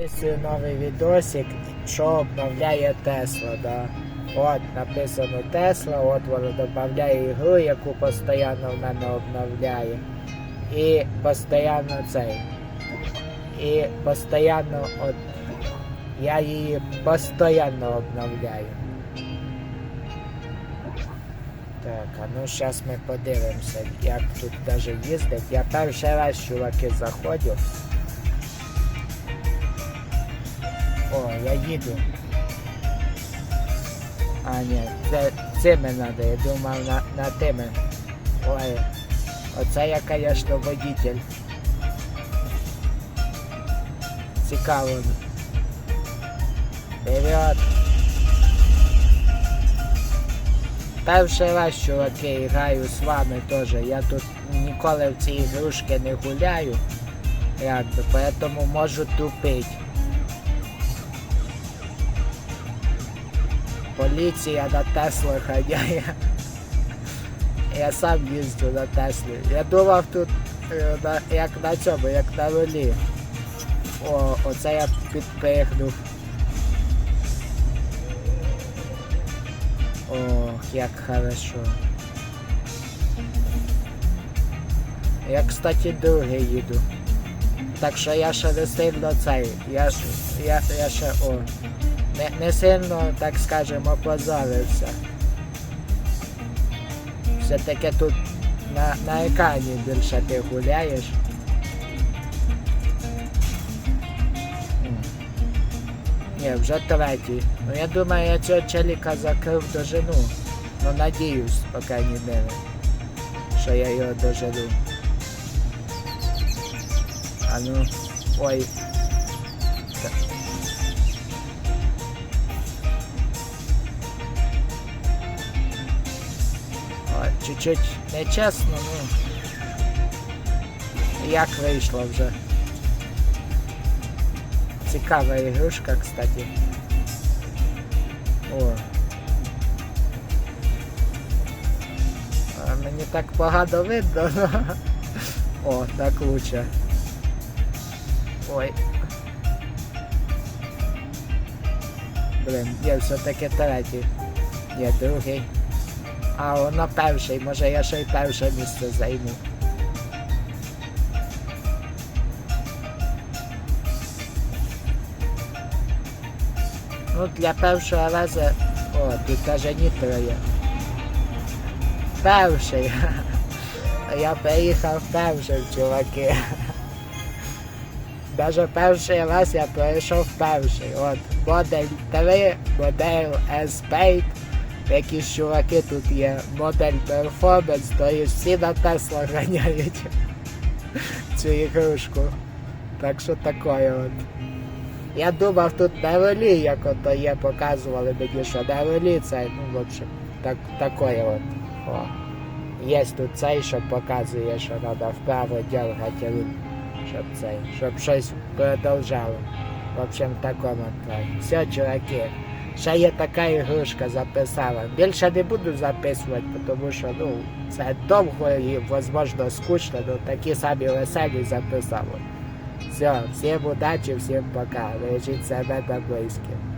Записую новий відосик, що обновляє Тесла, да. От написано Тесла, от воно додає ігру, яку постійно в мене обновляє. І постійно цей. І постійно от я її постійно обновляю. Так, а ну зараз ми подивимося, як тут даже їздить. Я перший раз чуваки заходжу. О, я їду. А, ні, це цими треба, я думав на, на тими. Ой, оце я, конечно, водитель. Цікаво. Вперед. Перший раз, чуваки, граю з вами теж. Я тут ніколи в цій ігрушки не гуляю. Якби, поэтому можу тупить. Поліція на Теслу ганяє. Я сам їздю на Теслі. Я думав тут е, на, як на цьому, як на рулі. О, оце я підпихнув. Ох, як хорошо. Я, кстати, другий їду. Так що я ще не сильно цей. Я, я, я ще о. Не, не сильно, так скажемо, опозорився. Все-таки тут на, на екрані більше ти гуляєш. Ні, вже третій. Ну я думаю, я цього челіка закрив дожену. Ну надіюсь, по крайній мірі, що я його дожену. А ну. Ой. Чуть-чуть нечесно, ну. Як вийшло вже. Цікава ігрушка, кстати. О. А мені так погано видно. О, так лучше. Ой. Блин, є все-таки третій. Є другий. А воно перший, може я ще й перше місце займу. Ну, для першого разу... О, тут даже нітро є. Перший. Я приїхав першим, чуваки. Даже перший раз я пройшов перший. От, модель 3, модель Якісь чуваки тут є. Модель Performance, то є всі на Тесла ганяють цю ігрушку. Так що таке от. Я думав тут на ролі, як ото є, показували мені, що на ролі це, ну, в общем, так, таке от. О. Є тут цей, що показує, що треба вправо дергати щоб цей, щоб щось продовжало. В общем, такому плані. Все, чуваки. Ще є така ігрушка записала. Більше не буду записувати, тому що ну, це довго і, можливо, скучно, але такі самі веселі записали. Все, всім удачі, всім пока. Лежіть себе на близьких.